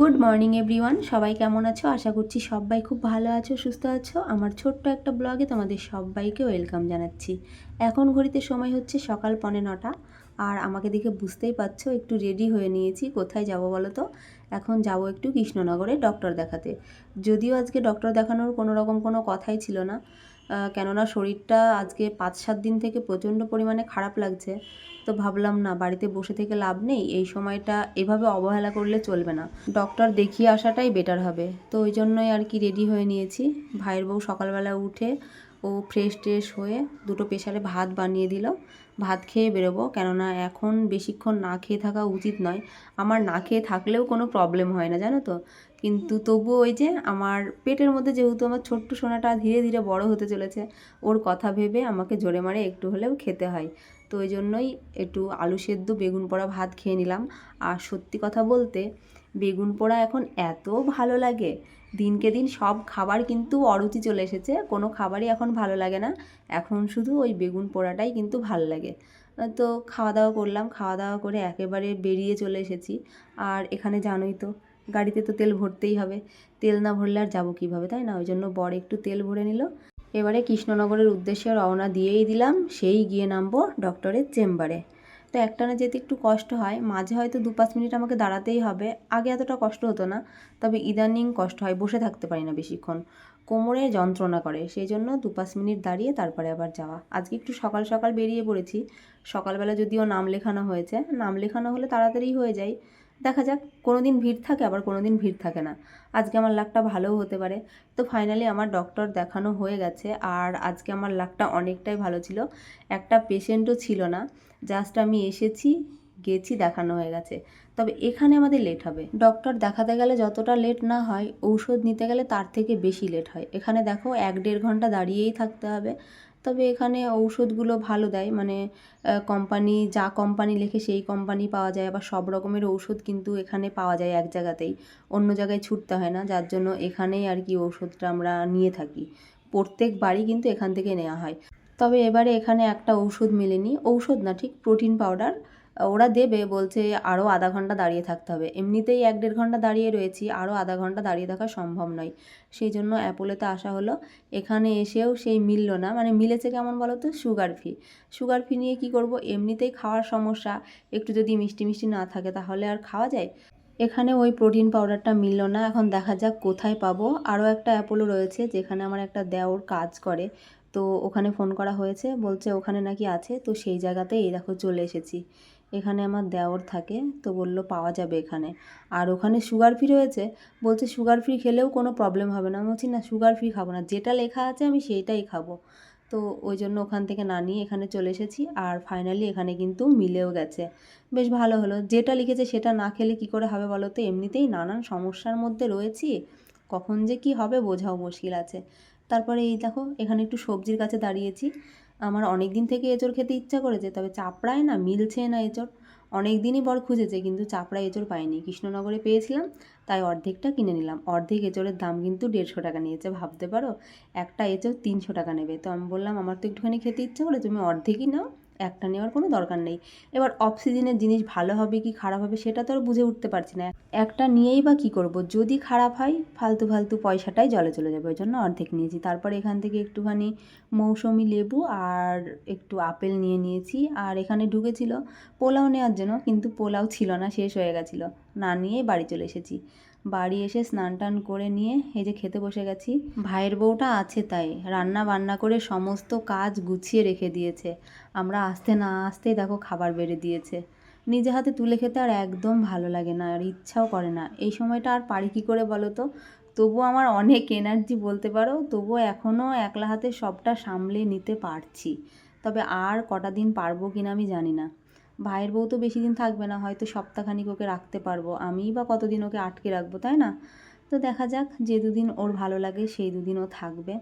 Good morning everyone সবাই কেমন আছো? আশা করছি সবাই খুব ভালো আছো, সুস্থ আছো। আমার ছোট্ট একটা ব্লগে তোমাদের সবাইকে ওয়েলকাম জানাচ্ছি। এখন ঘড়িতে সময় হচ্ছে সকাল পনে নটা। আর আমাকে দেখে বুঝতেই পারছ, একটু রেডি হয়ে নিয়েছি। কোথায় যাব বলো তো? এখন যাব একটু কৃষ্ণনগরে ডক্টর দেখাতে। যদিও আজকে ডক্টর দেখানোর কোনো রকম কোনো কথাই ছিল না। কেননা শরীরটা আজকে পাঁচ সাত দিন থেকে প্রচণ্ড পরিমাণে খারাপ লাগছে, তো ভাবলাম না, বাড়িতে বসে থেকে লাভ নেই, এই সময়টা এভাবে অবহেলা করলে চলবে না। ডক্টর দেখিয়ে আসাটাই বেটার হবে। তো ওই জন্যই আর কি রেডি হয়ে নিয়েছি। ভাইয়ের বউ সকালবেলা উঠে ও ফ্রেশ ট্রেশ হয়ে দুটো প্রেশারে ভাত বানিয়ে দিল। ভাত খেয়ে বেরোবো। কেননা এখন বেশিক্ষণ না খেয়ে থাকা উচিত নয়। আমার না খেয়ে থাকলেও কোনো প্রবলেম হয় না, জানো তো? কিন্তু তবুও ওই যে আমার পেটের মধ্যে যেহেতু আমার ছোট্ট সোনাটা ধীরে ধীরে বড় হতে চলেছে, ওর কথা ভেবে আমাকে জোরে মারে একটু হলেও খেতে হয়। তো ওই জন্যই একটু আলু সেদ্ধ বেগুন পোড়া ভাত খেয়ে নিলাম। আর সত্যি কথা বলতে, বেগুন পোড়া এখন এত ভালো লাগে। দিনকে দিন সব খাবার কিন্তু অরুচি চলে এসেছে, কোনো খাবারই এখন ভালো লাগে না। এখন শুধু ওই বেগুন পোড়াটাই কিন্তু ভালো লাগে। তো খাওয়া দাওয়া করলাম খাওয়া দাওয়া করে একেবারে বেরিয়ে চলে এসেছি। আর এখানে জানোই তো, গাড়িতে তো তেল ভরতেই হবে। তেল না ভরলে আর যাব কীভাবে, তাই না? ওই জন্য বর একটু তেল ভরে নিল। এবারে কৃষ্ণনগরের উদ্দেশ্যে রওনা দিয়েই দিলাম, সেই গিয়ে নামবো ডক্টরের চেম্বারে। তো একটানা যেতে একটু কষ্ট হয়, মাঝে হয়তো দু পাঁচ মিনিট আমাকে দাঁড়াতেই হবে, আগে এতটা কষ্ট হতো না, তবে ইদানিং কষ্ট হয়, বসে থাকতে পারি না বেশিক্ষণ। কোমরে যন্ত্রণা করে, সেই জন্য দু পাঁচ মিনিট দাঁড়িয়ে তারপরে আবার যাওয়া। আজকে একটু সকাল সকাল বেরিয়ে পড়েছি, সকালবেলা যদিও নাম লেখানো হয়েছে, নাম লেখানো হলে তাড়াতাড়ি হয়ে যায় দেখা যাক কোনো দিন ভিড় থাকে, আবার কোনো দিন ভিড় থাকে না। আজকে আমার লাকটা ভালোও হতে পারে। তো ফাইনালি আমার ডক্টর দেখানো হয়ে গেছে, আর আজকে আমার লাকটা অনেকটাই ভালো ছিল। একটা পেশেন্টও ছিল না জাস্ট আমি এসেছি, গেছি, দেখানো হয়ে গেছে। তবে এখানে আমাদের লেট হবে। ডক্টর দেখাতে গেলে যতটা লেট না হয়, ঔষধ নিতে গেলে তার থেকে বেশি লেট হয়। এখানে দেখো, এক দেড় ঘণ্টা দাঁড়িয়েই থাকতে হবে। তবে এখানে ঔষধগুলো ভালো দেয়। মানে কোম্পানি যা কোম্পানি লেখে সেই কোম্পানি পাওয়া যায়। আবার সব রকমের ঔষধ কিন্তু এখানে পাওয়া যায় এক জায়গাতেই। অন্য জায়গায় ছুটতে হয় না। যার জন্য এখানেই আর কি ঔষধটা আমরা নিয়ে থাকি। প্রত্যেক বাড়ি কিন্তু এখান থেকে নেওয়া হয়। তবে এবারে এখানে একটা ঔষধ মেলেনি। ঔষধ না, ঠিক প্রোটিন পাউডার ওরা দেবে, বলছে আরও আধা ঘণ্টা দাঁড়িয়ে থাকতে হবে। এমনিতেই এক দেড় ঘণ্টা দাঁড়িয়ে রয়েছি আরও আধা ঘণ্টা দাঁড়িয়ে থাকা সম্ভব নয়। সেই জন্য অ্যাপোলোতে আসা হলো। এখানে এসেও সেই মিলল না। মানে মিলেছে কেমন বলো তো? সুগার ফি। সুগার ফি নিয়ে কি করব? এমনিতেই খাওয়ার সমস্যা। একটু যদি মিষ্টি মিষ্টি না থাকে তাহলে আর খাওয়া যায়? এখানে ওই প্রোটিন পাউডারটা মিলল না। এখন দেখা যাক কোথায় পাবো। আরও একটা অ্যাপোলো রয়েছে, যেখানে আমার একটা দেওর কাজ করে। তো ওখানে ফোন করা হয়েছে। বলছে ওখানে নাকি আছে। তো সেই জায়গাতেই এই দেখো চলে এসেছি। এখানে আমার দেওর থাকে, তো বলল পাওয়া যাবে এখানে। আর ওখানে সুগার ফ্রি রয়েছে, বলছে সুগার ফ্রি খেলেও কোনো প্রবলেম হবে না। আমি বলছি, না সুগার ফ্রি খাব না। যেটা লেখা আছে আমি সেইটাই খাব। তো ওই জন্য ওখান থেকে না নিয়ে এখানে চলে এসেছি, আর ফাইনালি এখানে কিন্তু মিলেও গেছে। বেশ ভালো হলো। যেটা লিখেছে সেটা না খেলে কি করে হবে বলো তো? এমনিতেই নানান সমস্যার মধ্যে রয়েছি। কখন যে কি হবে বোঝাও মুশকিল আছে। তারপরে এই দেখো, এখানে একটু সবজির কাছে দাঁড়িয়েছি। আমার অনেক দিন থেকে এঁচড় খেতে ইচ্ছা করেছে, তবে চাপড়ায় না, মিলছে না এঁচড়। অনেক দিনই বর খুঁজেছে, কিন্তু চাপড়া এঁচড় পাইনি। কৃষ্ণনগরে পেয়েছিলাম, তাই অর্ধেকটা কিনে নিলাম। অর্ধেক এঁচড়ের দাম কিন্তু দেড়শো টাকা নিয়েছে, ভাবতে পারো? একটা এঁচড় তিনশো টাকা নেবে। তো আমি বললাম, আমার তো একটুখানি খেতে ইচ্ছা করে, তুমি অর্ধেকই নাও। একটা নেওয়ার কোনো দরকার নেই। এবার অক্সিজেনের সিজনের জিনিস ভালো হবে কি খারাপ হবে সেটা তো আর বুঝে উঠতে পারছি না। একটা নিয়েই বা কী করব? যদি খারাপ হয়, ফালতু ফালতু পয়সাটাই জলে চলে যাবে, ওই জন্য অর্ধেক নিয়েছি। তারপরে এখান থেকে একটুখানি মৌসুমি লেবু আর একটু আপেল নিয়ে নিয়েছি। আর এখানে ঢুকেছিল পোলাও নেওয়ার জন্য, কিন্তু পোলাও ছিল না, শেষ হয়ে গেছিল। না নিয়ে বাড়ি চলে এসেছি। বাড়ি এসে স্নান টান করে নিয়ে এই যে খেতে বসে গেছি। ভাইয়ের বউটা আছে তাই, রান্না বান্না করে সমস্ত কাজ গুছিয়ে রেখে দিয়েছে। আমরা আসতে না আসতেই দেখো খাবার বেড়ে দিয়েছে। নিজে হাতে তুলে খেতে আর একদম ভালো লাগে না আর ইচ্ছাও করে না। এই সময়টা আর পারি কী করে বলো তো? তবু আমার অনেক এনার্জি বলতে পারো, তবুও এখনও একলা হাতে সবটা সামলে নিতে পারছি। তবে আর কটা দিন পারব কিনা আমি জানি না। ভাইয়ের বউ তো বেশি দিন থাকবে না, হয়তো সপ্তাহখানিক ওকে রাখতে পারব। আমিই বা কতদিন ওকে আটকে রাখব, তাই না? তো দেখা যাক, যে দুদিন ওর ভালো লাগে সেই দুদিন ও থাকবে।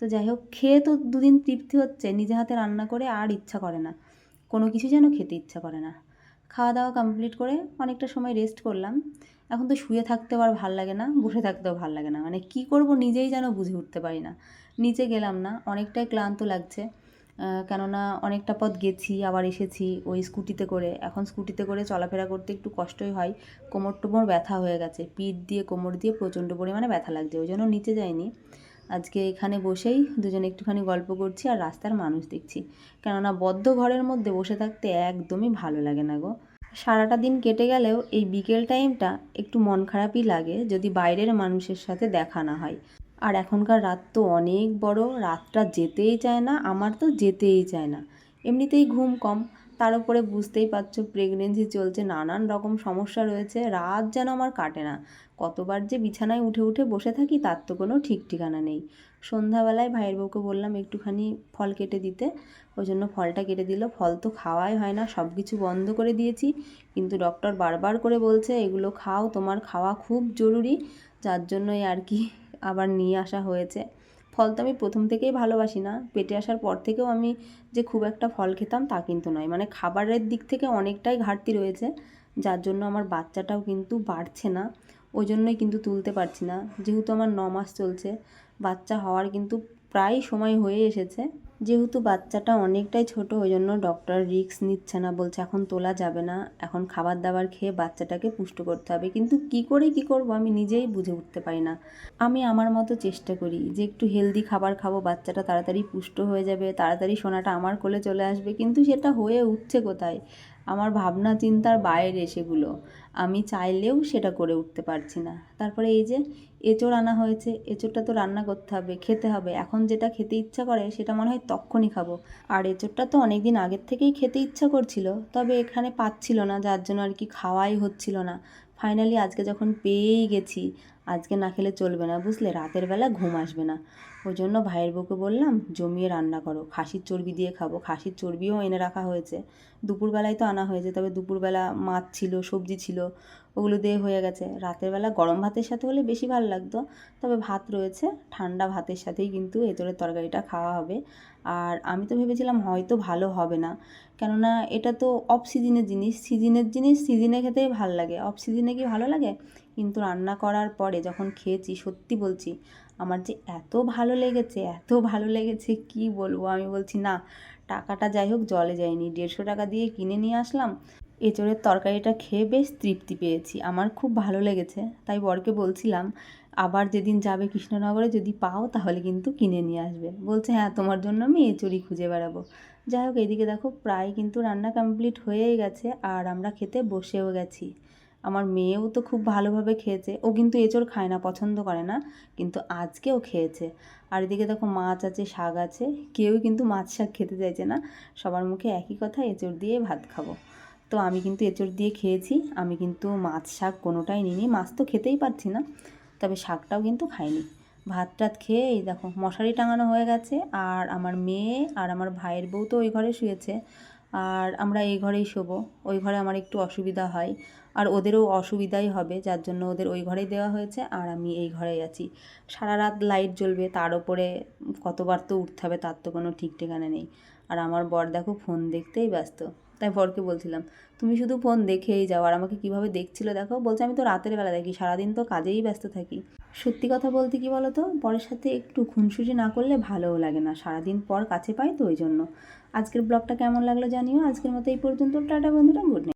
তো যাই হোক, খেয়ে তো দুদিন তৃপ্তি হচ্ছে, নিজে হাতে রান্না করে আর ইচ্ছা করে না। কোনো কিছু যেন খেতে ইচ্ছা করে না। খাওয়া দাওয়া কমপ্লিট করে অনেকটা সময় রেস্ট করলাম। এখন তো শুয়ে থাকতেও আর ভালো লাগে না, বসে থাকতেও ভালো লাগে না। মানে কি করব নিজেই যেন বুঝে উঠতে পারি না। নিচে গেলাম না, অনেকটাই ক্লান্ত লাগছে। কেননা অনেকটা পথ গেছি, আবার এসেছি ওই স্কুটিতে করে। এখন স্কুটিতে করে চলাফেরা করতে একটু কষ্টই হয়। কোমর টোমর ব্যথা হয়ে গেছে। পিঠ দিয়ে, কোমর দিয়ে প্রচণ্ড পরিমাণে ব্যথা লাগছে, ওই জন্য নিচে যাইনি। আজকে এখানে বসেই দুজনে একটুখানি গল্প করছি আর রাস্তার মানুষ দেখছি। কেননা বদ্ধ ঘরের মধ্যে বসে থাকতে একদমই ভালো লাগে না গো। সারাটা দিন কেটে গেলেও এই বিকেল টাইমটা একটু মন খারাপই লাগে, যদি বাইরের মানুষের সাথে দেখা না হয়। আর এখনকার রাত তো অনেক বড়, রাতটা যেতেই চায় না, আমার তো যেতেই চায় না। এমনিতেই ঘুম কম, তার উপরে বুঝতেই পারছ প্রেগনেন্সি চলছে, নানান রকম সমস্যা রয়েছে, রাত যেন আমার কাটে না। কতবার যে বিছানায় উঠে উঠে বসে থাকি, তার তো কোনো ঠিক ঠিকানা নেই। সন্ধ্যাবেলায় ভাইয়ের বউকে বললাম, একটুখানি ফল কেটে দিতে। ওই জন্য ফলটা কেটে দিল। ফল তো খাওয়াই হয় না সব কিছু বন্ধ করে দিয়েছি। কিন্তু ডক্টর বারবার করে বলছে, এগুলো খাও, তোমার খাওয়া খুব জরুরি। যার জন্যই আর কি আবার নিয়ে আসা হয়েছে। ফল তো আমি প্রথম থেকেই ভালোবাসি না। পেটে আসার পর থেকেও আমি যে খুব একটা ফল খেতাম তা কিন্তু নয়। মানে খাবারের দিক থেকে অনেকটাই ঘাটতি রয়েছে। যার জন্য আমার বাচ্চাটাও কিন্তু বাড়ছে না। ওই জন্যই কিন্তু তুলতে পারছি না। যেহেতু আমার ন মাস চলছে, বাচ্চা হওয়ার কিন্তু প্রায় সময় হয়ে এসেছে। যেহেতু বাচ্চাটা অনেকটাই ছোট, ওই জন্য ডক্টর রিক্স নিচ্ছে না, বলছে এখন তোলা যাবে না, এখন খাবার দাবার খেয়ে বাচ্চাটাকে পুষ্ট করতে হবে। কিন্তু কি করে কি করব আমি নিজেই বুঝে উঠতে পারি না। আমি আমার মতো চেষ্টা করি যে একটু হেলদি খাবার খাব, বাচ্চাটা তাড়াতাড়ি পুষ্ট হয়ে যাবে, তাড়াতাড়ি সোনাটা আমার কোলে চলে আসবে, কিন্তু সেটা হয়ে উঠছে কোথায়? আমার ভাবনা চিন্তার বাইরে সেগুলো। আমি চাইলেও সেটা করে উঠতে পারছি না। তারপরে এই যে এঁচোড় আনা হয়েছে, এঁচোড়টা তো রান্না করতে হবে, খেতে হবে। এখন যেটা খেতে ইচ্ছা করে সেটা মনে হয় তখনই খাব। আর এঁচোড়টা তো অনেক দিন আগের থেকেই খেতে ইচ্ছা করছিল, তবে এখানে পাচ্ছিল না, যার জন্য আর কি খাওয়াই হচ্ছিল না। ফাইনালি আজকে যখন পেয়েই গেছি, আজকে না খেলে চলবে না, বুঝলে? রাতের বেলা ঘুম আসবে না। ওই জন্য ভাইয়ের বউকে বললাম, জমিয়ে রান্না করো। খাসির চর্বি দিয়ে খাব। খাসির চর্বিও এনে রাখা হয়েছে। দুপুরবেলায় তো আনা হয়েছে, তবে দুপুরবেলা মাছ ছিল, সবজি ছিল। ওগুলো দিয়ে হয়ে গেছে। রাতের বেলা গরম ভাতের সাথে হলে বেশি ভালো লাগতো। তবে ভাত রয়েছে, ঠান্ডা ভাতের সাথেই কিন্তু এঁচড়ের তরকারিটা খাওয়া হবে। আর আমি তো ভেবেছিলাম হয়তো ভালো হবে না। কেননা এটা তো অফ সিজনের জিনিস। সিজনের জিনিস সিজনে খেতেই ভালো লাগে। অফ সিজনে কি ভালো লাগে? কিন্তু রান্না করার পরে যখন খেয়েছি, সত্যি বলছি, আমার যে এত ভালো লেগেছে, এত ভালো লেগেছে, কি বলব? আমি বলছি, না, টাকাটা যাই হোক, জলে যায়নি দেড়শো টাকা দিয়ে কিনে নিয়ে আসলাম। এঁচড়ের তরকারিটা খেয়ে বেশ তৃপ্তি পেয়েছি। আমার খুব ভালো লেগেছে। তাই বরকে বলছিলাম, আবার যেদিন যাবে কৃষ্ণনগরে যদি পাও তাহলে কিন্তু কিনে নিয়ে আসবে। বলছে হ্যাঁ তোমার জন্য আমি এঁচড়ই খুঁজে বেড়াবো। যাই হোক, এদিকে দেখো প্রায় কিন্তু রান্না কমপ্লিট হয়েই গেছে আর আমরা খেতে বসেও গেছি। আমার মেয়েও তো খুব ভালোভাবে খেয়েছে। ও কিন্তু এঁচড় খায় না, পছন্দ করে না, কিন্তু আজকেও খেয়েছে। আর এদিকে দেখো মাছ আছে, শাক আছে। কেউই কিন্তু মাছ শাক খেতে চাইছে না। সবার মুখে একই কথা, এঁচড় দিয়ে ভাত খাব। তো আমি কিন্তু এঁচড় দিয়ে খেয়েছি। আমি কিন্তু মাছ শাক কোনোটাই নিইনি। মাছ তো খেতেই পারছি না, তবে শাকটাও কিন্তু খাইনি। ভাত টাত খেয়ে এই দেখো মশারি টাঙানো হয়ে গেছে আর আমার মেয়ে আর আমার ভাইয়ের বউ তো ওই ঘরে শুয়েছে আর আমরা এই ঘরেই শোবো। ওই ঘরে আমার একটু অসুবিধা হয় আর ওদেরও অসুবিধাই হবে, যার জন্য ওদের ওই ঘরেই দেওয়া হয়েছে আর আমি এই ঘরেই আছি। সারা রাত লাইট জ্বলবে, তার ওপরে কতবার তো উঠতে হবে, তার তো কোনো ঠিক ঠিকানা নেই। আর আমার বর দেখো ফোন দেখতেই ব্যস্ত। তাই বরকে বলছিলাম, তুমি শুধু ফোন দেখেই যাও, আর আমাকে কীভাবে দেখছিল দেখো বলছে, আমি তো রাতের বেলা দেখি, সারাদিন তো কাজেই ব্যস্ত থাকি। সত্যি কথা বলতে কি তো বরের সাথে একটু খুনসুজি না করলে ভালোও লাগে না, সারাদিন পর কাছে পাই তো ওই জন্য। আজকের ব্লগটা কেমন লাগল জানিও, আজকের মতো এই পর্যন্ত, টাটা বন্ধুরা, গুড